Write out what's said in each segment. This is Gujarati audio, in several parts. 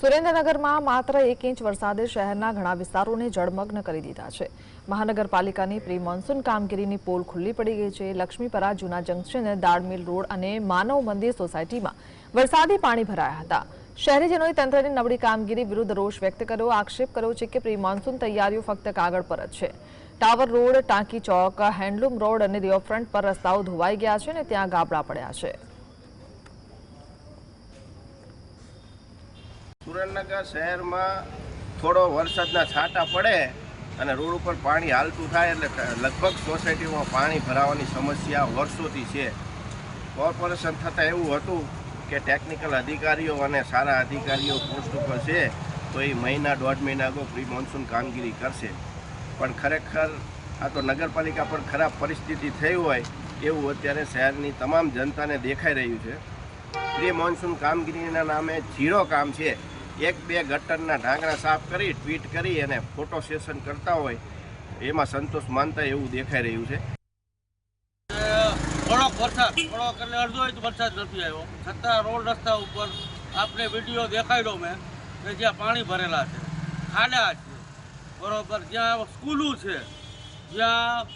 સુરેન્દ્રનગરમાં માત્ર એક ઇંચ વરસાદે શહેરના ઘણા વિસ્તારોને જળમગ્ન કરી દીધા છે. મહાનગરપાલિકાની પ્રી મોન્સૂન કામગીરીની પોલ ખુલ્લી પડી ગઈ છે. લક્ષ્મીપરા, જૂના જંકશન દાળમિલ રોડ અને માનવ મંદિર સોસાયટીમાં વરસાદી પાણી ભરાયા હતા. શહેરીજનોએ તંત્રની નબળી કામગીરી વિરુદ્ધ રોષ વ્યક્ત કર્યો. આક્ષેપ કર્યો છે કે પ્રી મોન્સૂન તૈયારીઓ ફક્ત કાગળ પર જ છે. ટાવર રોડ, ટાંકી ચોક, હેન્ડલૂમ રોડ અને રિવરફ્રન્ટ પર રસ્તાઓ ધોવાઈ ગયા છે અને ત્યાં ગાબડા પડ્યા છે. સુરેન્દ્રનગર શહેરમાં થોડો વરસાદના છાંટા પડે અને રોડ ઉપર પાણી હાલતું થાય એટલે લગભગ સોસાયટીમાં પાણી ભરાવાની સમસ્યા વર્ષોથી છે. કોર્પોરેશન થતાં એવું હતું કે ટેકનિકલ અધિકારીઓ અને સારા અધિકારીઓ પોસ્ટ ઉપર છે, તો એ મહિના દોઢ મહિના અગાઉ પ્રી મોન્સૂન કામગીરી કરશે. પણ ખરેખર આ તો નગરપાલિકા પણ ખરાબ પરિસ્થિતિ થઈ હોય એવું અત્યારે શહેરની તમામ જનતાને દેખાઈ રહ્યું છે. પ્રી મોન્સૂન કામગીરીના નામે ઝીરો કામ છે. એક બે ગટરના ઢાંકણા સાફ કરી ટ્વીટ કરી અને ફોટો સેશન કરતા હોય, એમાં સંતોષ માનતા એવું દેખાઈ રહ્યું છે. થોડોક વરસાદ, થોડોક એટલે અડધો ઇંચ વરસાદ નથી આવ્યો. છતાં રોડ રસ્તા ઉપર આપણે વીડિયો દેખાડ્યો મેં કે જ્યાં પાણી ભરેલા છે. ખાડા છે. બરોબર, જ્યાં સ્કૂલો છે, જ્યાં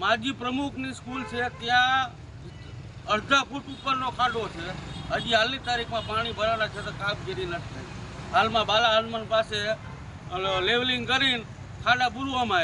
માજી પ્રમુખની સ્કૂલ છે, ત્યાં અડધા ફૂટ ઉપરનો ખાડો છે. હજી હાલની તારીખમાં પાણી ભરેલા છે તો કામગીરી નથી થઈ. હાલમાં બાલા હનુમાન પાસે લેવલિંગ કરીને ખાડા પૂરવામાં